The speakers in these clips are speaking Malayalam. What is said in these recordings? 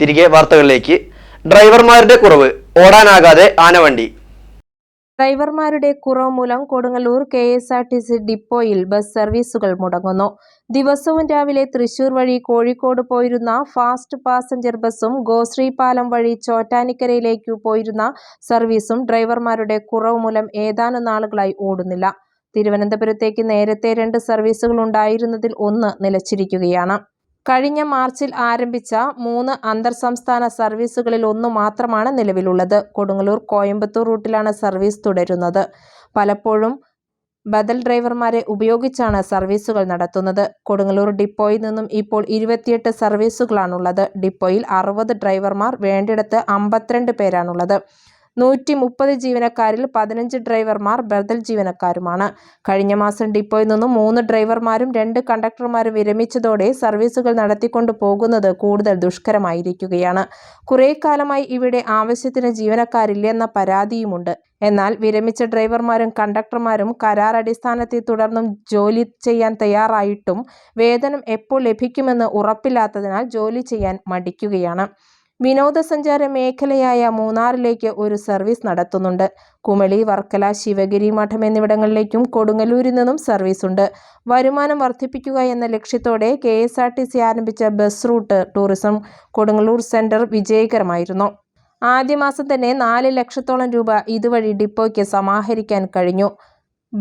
തിരികെ വാർത്തകളിലേക്ക്. ഡ്രൈവർമാരുടെ കുറവ് ഓടാനാകാതെ ആനവണ്ടി. ഡ്രൈവർമാരുടെ കുറവ് മൂലം Kodungallur K S R T C ഡിപ്പോയിൽ ബസ് സർവീസുകൾ മുടങ്ങുന്നു. ദിവസവും രാവിലെ തൃശൂർ വഴി കോഴിക്കോട് പോയിരുന്ന ഫാസ്റ്റ് പാസഞ്ചർ ബസ്സും ഗോശ്രീപാലം വഴി ചോറ്റാനിക്കരയിലേക്ക് പോയിരുന്ന സർവീസും ഡ്രൈവർമാരുടെ കുറവ് മൂലം ഏതാനും നാളുകളായി ഓടുന്നില്ല. തിരുവനന്തപുരത്തേക്ക് നേരത്തെ രണ്ട് സർവീസുകൾ ഉണ്ടായിരുന്നതിൽ ഒന്ന് നിലച്ചിരിക്കുകയാണ്. കഴിഞ്ഞ മാർച്ചിൽ ആരംഭിച്ച മൂന്ന് അന്തർ സംസ്ഥാന സർവീസുകളിൽ ഒന്ന് മാത്രമാണ് നിലവിലുള്ളത്. കൊടുങ്ങല്ലൂർ കോയമ്പത്തൂർ റൂട്ടിലാണ് സർവീസ് തുടരുന്നത്. പലപ്പോഴും ബദൽ ഡ്രൈവർമാരെ ഉപയോഗിച്ചാണ് സർവീസുകൾ നടത്തുന്നത്. കൊടുങ്ങല്ലൂർ ഡിപ്പോയിൽ നിന്നും ഇപ്പോൾ ഇരുപത്തിയെട്ട് സർവീസുകളാണുള്ളത്. ഡിപ്പോയിൽ അറുപത് ഡ്രൈവർമാർ വേണ്ടിടത്ത് അമ്പത്തിരണ്ട് പേരാണുള്ളത്. നൂറ്റി മുപ്പത് ജീവനക്കാരിൽ പതിനഞ്ച് ഡ്രൈവർമാർ ബദൽ ജീവനക്കാരുമാണ്. കഴിഞ്ഞ മാസം ഡിപ്പോയിൽ നിന്നും മൂന്ന് ഡ്രൈവർമാരും രണ്ട് കണ്ടക്ടർമാരും വിരമിച്ചതോടെ സർവീസുകൾ നടത്തിക്കൊണ്ടു പോകുന്നത് കൂടുതൽ ദുഷ്കരമായിരിക്കുകയാണ്. കുറേ കാലമായി ഇവിടെ ആവശ്യത്തിന് ജീവനക്കാരില്ലെന്ന പരാതിയുമുണ്ട്. എന്നാൽ വിരമിച്ച ഡ്രൈവർമാരും കണ്ടക്ടർമാരും കരാർ അടിസ്ഥാനത്തിൽ തുടർന്നും ജോലി ചെയ്യാൻ തയ്യാറായിട്ടും വേതനം എപ്പോൾ ലഭിക്കുമെന്ന് ഉറപ്പില്ലാത്തതിനാൽ ജോലി ചെയ്യാൻ മടിക്കുകയാണ്. വിനോദസഞ്ചാര മേഖലയായ മൂന്നാറിലേക്ക് ഒരു സർവീസ് നടത്തുന്നുണ്ട്. കുമളി വർക്കല ശിവഗിരി മഠം എന്നിവിടങ്ങളിലേക്കും കൊടുങ്ങല്ലൂരിൽ നിന്നും സർവീസ് ഉണ്ട് വരുമാനം വർദ്ധിപ്പിക്കുക എന്ന ലക്ഷ്യത്തോടെ K S R T C ആരംഭിച്ച bus route tourism Kodungallur centre വിജയകരമായിരുന്നു. ആദ്യ മാസം തന്നെ നാല് ലക്ഷത്തോളം രൂപ ഇതുവഴി ഡിപ്പോയ്ക്ക് സമാഹരിക്കാൻ കഴിഞ്ഞു.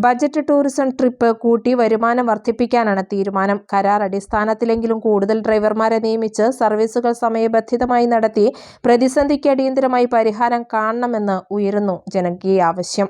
ബജറ്റ് ടൂറിസം ട്രിപ്പ് കൂട്ടി വരുമാനം വർദ്ധിപ്പിക്കാനാണ് തീരുമാനം. കരാർ അടിസ്ഥാനത്തിലെങ്കിലും കൂടുതൽ ഡ്രൈവർമാരെ നിയമിച്ച് സർവീസുകൾ സമയബന്ധിതമായി നടത്തി പ്രതിസന്ധിക്ക് അടിയന്തരമായി പരിഹാരം കാണണമെന്ന് ഉയരുന്നു ജനകീയ ആവശ്യം.